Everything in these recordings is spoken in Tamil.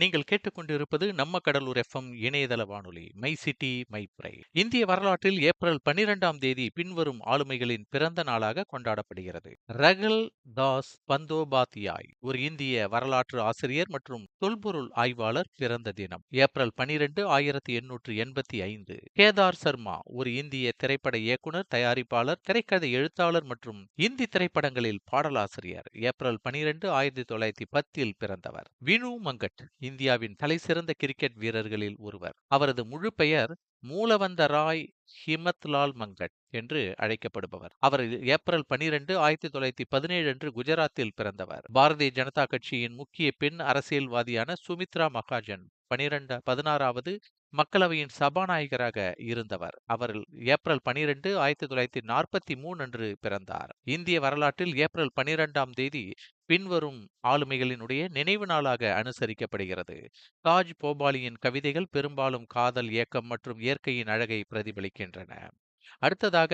நீங்கள் கேட்டுக்கொண்டிருப்பது நம்ம கடலூர் எஃப்எம் இணையதள வானொலி மை சிட்டி மை பிரை இந்திய வரலாற்றில் ஏப்ரல் பனிரெண்டாம் தேதி பின்வரும் ஆளுமைகளின் பிறந்த நாளாக கொண்டாடப்படுகிறது. ரகல் தாஸ் பந்தோபாத்தியாய் ஒரு இந்திய வரலாற்று ஆசிரியர் மற்றும் தொல்பொருள் ஆய்வாளர் பிறந்த தினம். ஏப்ரல் பனிரெண்டு ஆயிரத்தி எண்ணூற்று எண்பத்தி ஐந்து. கேதார் சர்மா ஒரு இந்திய திரைப்பட இயக்குனர் தயாரிப்பாளர் திரைக்கதை எழுத்தாளர் மற்றும் இந்தி திரைப்படங்களில் பாடலாசிரியர். ஏப்ரல் பனிரெண்டு ஆயிரத்தி தொள்ளாயிரத்தி பத்தில் பிறந்தவர். வினு மங்கட் இந்தியாவின் தலைசிறந்த கிரிக்கெட் வீரர்களில் ஒருவர். அவரது முழு பெயர் மூலவந்த ராய் ஹிமத்லால் மங்கட் என்று அழைக்கப்படுபவர். அவர் ஏப்ரல் பனிரெண்டு ஆயிரத்தி தொள்ளாயிரத்தி பதினேழு அன்று குஜராத்தில் பிறந்தவர். பாரதிய ஜனதா கட்சியின் முக்கிய பெண் அரசியல்வாதியான சுமித்ரா மகாஜன் பனிரெண்டு பதினாறாவது மக்களவையின் சபாநாயகராக இருந்தவர். அவர் ஏப்ரல் பனிரெண்டு ஆயிரத்தி தொள்ளாயிரத்தி நாற்பத்தி மூணு அன்று பிறந்தார். இந்திய வரலாற்றில் ஏப்ரல் பனிரெண்டாம் தேதி பின்வரும் ஆளுமைகளினுடைய நினைவு நாளாக அனுசரிக்கப்படுகிறது. தாஜ் போபாலியின் கவிதைகள் பெரும்பாலும் காதல் இயக்கம் மற்றும் இயற்கையின் அழகை பிரதிபலிக்கின்றன. அடுத்ததாக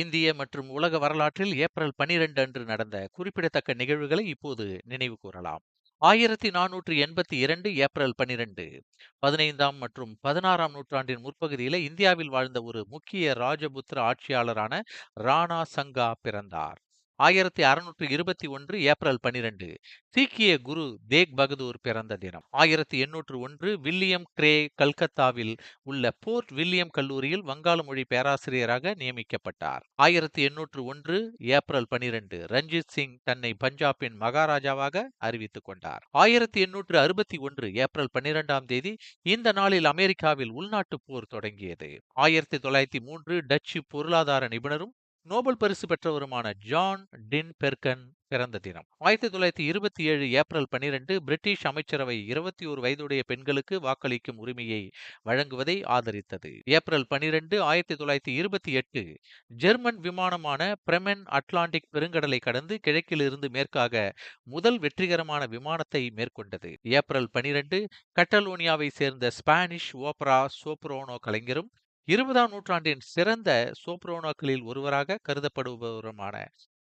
இந்திய மற்றும் உலக வரலாற்றில் ஏப்ரல் பனிரெண்டு அன்று நடந்த குறிப்பிடத்தக்க நிகழ்வுகளை இப்போது நினைவு கூறலாம். ஆயிரத்தி நானூற்றி எண்பத்தி இரண்டு ஏப்ரல் பனிரெண்டு பதினைந்தாம் மற்றும் பதினாறாம் நூற்றாண்டின் முற்பகுதியில் இந்தியாவில் வாழ்ந்த ஒரு முக்கிய ராஜபுத்திர ஆட்சியாளரான ராணா சங்கா பிறந்தார். ஆயிரத்தி அறுநூற்று இருபத்தி ஒன்று ஏப்ரல் பனிரெண்டு சீக்கிய குரு தேக் பகதூர் பிறந்த தினம். ஆயிரத்தி எண்ணூற்று ஒன்று வில்லியம் கிரே கல்கத்தாவில் உள்ள போர்ட் வில்லியம் கல்லூரியில் வங்காள மொழி பேராசிரியராக நியமிக்கப்பட்டார். ஆயிரத்தி எண்ணூற்று ஒன்று ஏப்ரல் பனிரெண்டு ரஞ்சித் சிங் தன்னை பஞ்சாபின் மகாராஜாவாக அறிவித்துக் கொண்டார். ஆயிரத்தி எண்ணூற்று அறுபத்தி ஒன்று ஏப்ரல் பனிரெண்டாம் தேதி இந்த நாளில் அமெரிக்காவில் உள்நாட்டு போர் தொடங்கியது. ஆயிரத்தி தொள்ளாயிரத்தி மூன்று டச்சு பொருளாதார நிபுணரும் நோபல் பரிசு பெற்றவருமான ஜான் டின் பெர்கன் பிறந்த தினம். ஆயிரத்தி தொள்ளாயிரத்தி இருபத்தி ஏழு ஏப்ரல் பனிரெண்டு பிரிட்டிஷ் அமைச்சரவை இருபத்தி ஒரு வயதுடைய பெண்களுக்கு வாக்களிக்கும் உரிமையை வழங்குவதை ஆதரித்தது. ஏப்ரல் பனிரெண்டு ஆயிரத்தி தொள்ளாயிரத்தி இருபத்தி எட்டு ஜெர்மன் விமானமான பிரமென் அட்லாண்டிக் பெருங்கடலை கடந்து கிழக்கிலிருந்து மேற்காக முதல் வெற்றிகரமான விமானத்தை மேற்கொண்டது. ஏப்ரல் பனிரெண்டு கட்டலோனியாவை சேர்ந்த ஸ்பானிஷ் ஓப்ரா சோப்ரோனோ கலைஞரும் இருபதாம் நூற்றாண்டின் சிறந்த சோப்ரோனோக்களில் ஒருவராக கருதப்படுபவருமான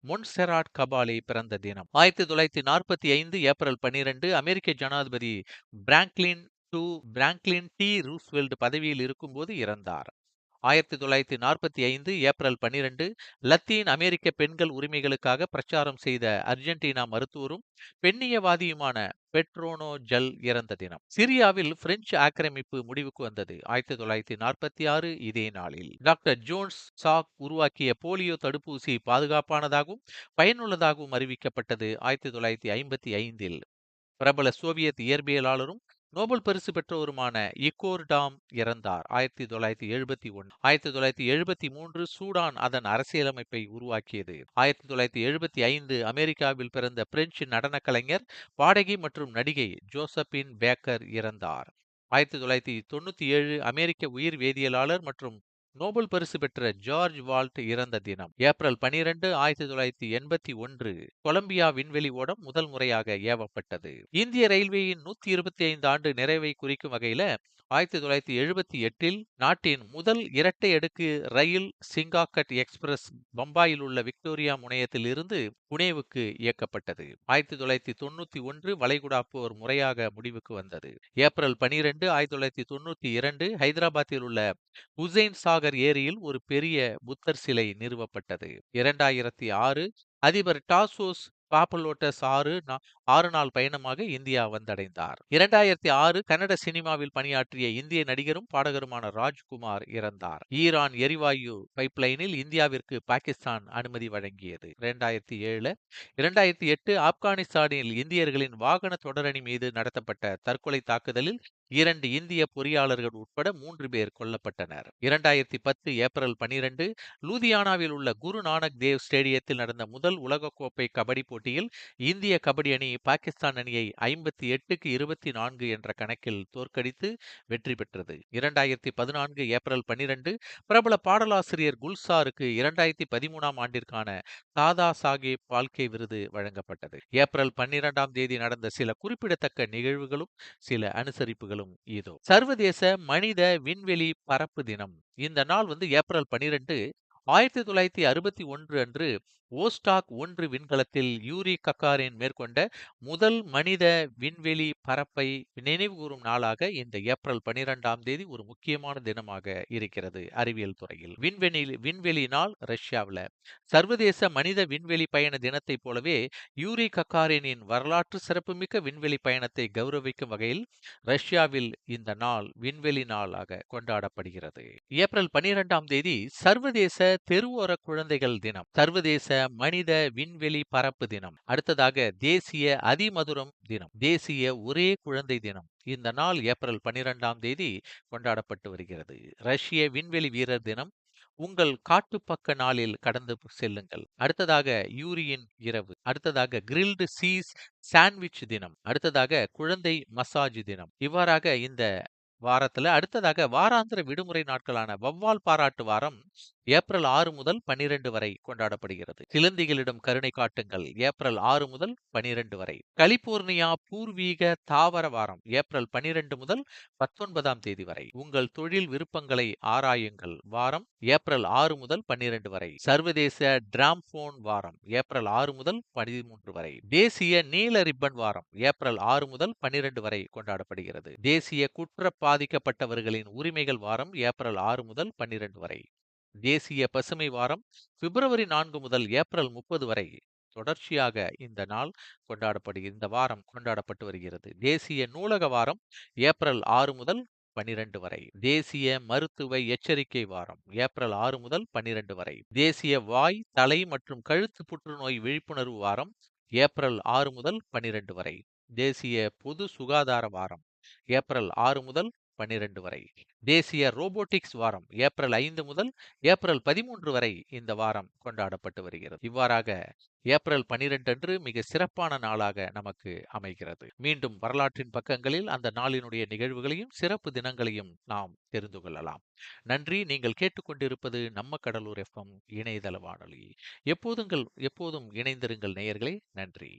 மொன்செராட் கபாலி பிறந்த தினம். ஆயிரத்தி தொள்ளாயிரத்தி நாற்பத்தி ஐந்து ஏப்ரல் பன்னிரண்டு அமெரிக்க ஜனாதிபதி பிராங்க்லின் டு பிராங்க்லின் டி ரூஸ்வெல்ட் பதவியில் இருக்கும்போது இறந்தார். ஆயிரத்தி தொள்ளாயிரத்தி நாற்பத்தி ஐந்து ஏப்ரல் பன்னிரண்டு லத்தீன் அமெரிக்க பெண்கள் உரிமைகளுக்காக பிரச்சாரம் செய்த அர்ஜென்டினா மருத்துவரும் பெண்ணியவாதியுமான பெட்ரோனோ ஜல் இறந்த தினம். சிரியாவில் பிரெஞ்சு ஆக்கிரமிப்பு முடிவுக்கு வந்தது. ஆயிரத்தி தொள்ளாயிரத்தி நாற்பத்தி ஆறு இதே நாளில். டாக்டர் ஜோன்ஸ் சாக் உருவாக்கிய போலியோ தடுப்பூசி பாதுகாப்பானதாகவும் பயனுள்ளதாகவும் அறிவிக்கப்பட்டது ஆயிரத்தி தொள்ளாயிரத்தி ஐம்பத்தி ஐந்தில். பிரபல சோவியத் இயற்பியலாளரும் நோபல் பரிசு பெற்றவருமான இக்கோர்டாம் இறந்தார். ஆயிரத்தி தொள்ளாயிரத்தி எழுபத்தி ஒன்று. ஆயிரத்தி தொள்ளாயிரத்தி எழுபத்தி மூன்று சூடான் அதன் அரசியலமைப்பை உருவாக்கியது. ஆயிரத்தி தொள்ளாயிரத்தி எழுபத்தி ஐந்து அமெரிக்காவில் பிறந்த பிரெஞ்சு நடன கலைஞர் பாடகி மற்றும் நடிகை ஜோசபின் பேக்கர் இறந்தார். ஆயிரத்தி தொள்ளாயிரத்தி தொண்ணூத்தி ஏழு அமெரிக்க உயிர் வேதியியலாளர் மற்றும் நோபல் பரிசு பெற்ற ஜார்ஜ் வால்ட் இறந்த தினம். ஏப்ரல் பனிரெண்டு ஆயிரத்தி தொள்ளாயிரத்தி எண்பத்தி ஒன்று. கொலம்பியா விண்வெளி ஓடம் முதல் முறையாக ஏவப்பட்டது. இந்திய ரயில்வேயின் நூத்தி இருபத்தி ஐந்து ஆண்டு நிறைவை குறிக்கும் வகையில ஆயிரத்தி தொள்ளாயிரத்தி எழுபத்தி எட்டில் நாட்டின் முதல் இரட்டை அடுக்கு ரயில் சிங்காக்கட் எக்ஸ்பிரஸ் பம்பாயில் உள்ள விக்டோரியா முனையத்தில் இருந்து புனேவுக்கு இயக்கப்பட்டது. ஆயிரத்தி தொள்ளாயிரத்தி தொண்ணூத்தி ஒன்று வளைகுடா போர் முறையாக முடிவுக்கு வந்தது. ஏப்ரல் பனிரெண்டு ஆயிரத்தி தொள்ளாயிரத்தி தொண்ணூத்தி இரண்டு ஹைதராபாத்தில் உள்ள ஹுசைன் சாகர் ஏரியில் ஒரு பெரிய புத்தர் சிலை நிறுவப்பட்டது. இரண்டாயிரத்தி ஆறு அதிபர் டாசோஸ் பாப்பலோட்டஸ் ஆறு ஆறு நாள் பயணமாக இந்தியா வந்தடைந்தார். இரண்டாயிரத்தி ஆறு கன்னட சினிமாவில் பணியாற்றிய இந்திய நடிகரும் பாடகருமான ராஜ்குமார் இறந்தார். ஈரான் எரிவாயு பைப்லைனில் இந்தியாவிற்கு பாகிஸ்தான் அனுமதி வழங்கியது. இரண்டாயிரத்தி ஏழு இரண்டாயிரத்தி எட்டு ஆப்கானிஸ்தானில் இந்தியர்களின் வாகன தொடரணி மீது நடத்தப்பட்ட தற்கொலை தாக்குதலில் இரண்டு இந்திய பொறியாளர்கள் உட்பட மூன்று பேர் கொல்லப்பட்டனர். இரண்டாயிரத்தி பத்து ஏப்ரல் பனிரெண்டு லூதியானாவில் உள்ள குரு நானக் தேவ் ஸ்டேடியத்தில் நடந்த முதல் உலகக்கோப்பை கபடி போட்டியில் இந்திய கபடி அணி பாகிஸ்தான் அணியை ஐம்பத்தி எட்டுக்கு இருபத்தி நான்கு என்ற கணக்கில் தோற்கடித்து வெற்றி பெற்றது. இரண்டாயிரத்தி பதினான்கு ஏப்ரல் பனிரெண்டு பிரபல பாடலாசிரியர் குல்சாருக்கு இரண்டாயிரத்தி பதிமூணாம் ஆண்டிற்கான தாதா சாஹேப் பால்கே விருது வழங்கப்பட்டது. ஏப்ரல் பன்னிரெண்டாம் தேதி நடந்த சில குறிப்பிடத்தக்க நிகழ்வுகளும் சில அனுசரிப்புகள் அனுசரிப்புகளும் இதோ. சர்வதேச மனித விண்வெளி பரப்பு தினம். இந்த நாள் வந்து ஏப்ரல் பனிரெண்டு ஆயிரத்தி தொள்ளாயிரத்தி அறுபத்தி ஒன்று அன்று ஓஸ்டாக் ஒன்று விண்கலத்தில் யூரி கக்காரின் மேற்கொண்ட முதல் மனித விண்வெளி பரப்பை நினைவுகூரும் நாளாக இந்த ஏப்ரல் பனிரெண்டாம் தேதி ஒரு முக்கியமான தினமாக இருக்கிறது அறிவியல் துறையில். விண்வெளி விண்வெளி நாள் ரஷ்யாவில். சர்வதேச மனித விண்வெளி பயண தினத்தைப் போலவே யூரி கக்காரினின் வரலாற்று சிறப்புமிக்க விண்வெளி பயணத்தை கௌரவிக்கும் வகையில் ரஷ்யாவில் இந்த நாள் விண்வெளி நாளாக கொண்டாடப்படுகிறது. ஏப்ரல் பனிரெண்டாம் தேதி சர்வதேச தெருவோர குழந்தைகள் தினம். சர்வதேச மனித விண்வெளி பரப்பு தினம். அடுத்ததாக தேசிய அதிமதுரம் தினம். தேசிய ஒரே குழந்தை தினம். இந்த நாள் ஏப்ரல் பனிரெண்டாம் தேதி கொண்டாடப்பட்டு வருகிறது. ரஷ்ய விண்வெளி வீரர் தினம். உங்கள் காட்டுப்பக்க நாளில் கடந்து செல்லுங்கள். அடுத்ததாக யூரியின் இரவு. அடுத்ததாக கிரில்டு சீஸ் சாண்ட்விச் தினம். அடுத்ததாக குழந்தை மசாஜ் தினம். இவ்வாறாக இந்த வாரத்துல அடுத்ததாக வாராந்திர விடுமுறை நாட்களான வவ்வால் பாராட்டு வாரம் ஏப்ரல் ஆறு முதல் பனிரெண்டு வரை கொண்டாடப்படுகிறது. சிலந்திகளிடம் கருணை காட்டுங்கள். ஏப்ரல் ஆறு முதல் பனிரெண்டு வரை. கலிபோர்னியா பூர்வீக தாவர வாரம் ஏப்ரல் பனிரெண்டு முதல் பத்தொன்பதாம் தேதி வரை. உங்கள் தொழில் விருப்பங்களை ஆராயுங்கள். வாரம் ஏப்ரல் ஆறு முதல் பன்னிரண்டு வரை. சர்வதேச டிராம்போன் வாரம் ஏப்ரல் ஆறு முதல் பதிமூன்று வரை. தேசிய நீல ரிப்பன் வாரம் ஏப்ரல் ஆறு முதல் பன்னிரண்டு வரை கொண்டாடப்படுகிறது. தேசிய குற்ற பாதிக்கப்பட்டவர்களின் உரிமைகள் வாரம் ஏப்ரல் ஆறு முதல் பன்னிரண்டு வரை. தேசிய பசுமை வாரம் பிப்ரவரி நான்கு முதல் ஏப்ரல் முப்பது வரை தொடர்ச்சியாக இந்த நாள் கொண்டாடப்படு இந்த வாரம் கொண்டாடப்பட்டு வருகிறது. தேசிய நூலக வாரம் ஏப்ரல் ஆறு முதல் பனிரெண்டு வரை. தேசிய மருத்துவ எச்சரிக்கை வாரம் ஏப்ரல் ஆறு முதல் பனிரெண்டு வரை. தேசிய வாய் தலை மற்றும் கழுத்து புற்றுநோய் விழிப்புணர்வு வாரம் ஏப்ரல் ஆறு முதல் பனிரெண்டு வரை. தேசிய பொது சுகாதார வாரம் ஏப்ரல் ஆறு முதல் பன்னிரண்டு வரை. தேசிய ரோபோட்டிக்ஸ் வாரம் ஏப்ரல் ஐந்து முதல் ஏப்ரல் பதிமூன்று வரை இந்த வாரம் கொண்டாடப்பட்டு வருகிறது. இவ்வாறாக ஏப்ரல் பனிரெண்டு அன்று மிக சிறப்பான நாளாக நமக்கு அமைகிறது. மீண்டும் வரலாற்றின் பக்கங்களில் அந்த நாளினுடைய நிகழ்வுகளையும் சிறப்பு தினங்களையும் நாம் தெரிந்து கொள்ளலாம். நன்றி. நீங்கள் கேட்டுக்கொண்டிருப்பது நம்ம கடலூர் எஃப்எம் இணையதள வானொலி. எப்போதுங்கள் எப்போதும் இணைந்திருங்கள் நேயர்களே. நன்றி.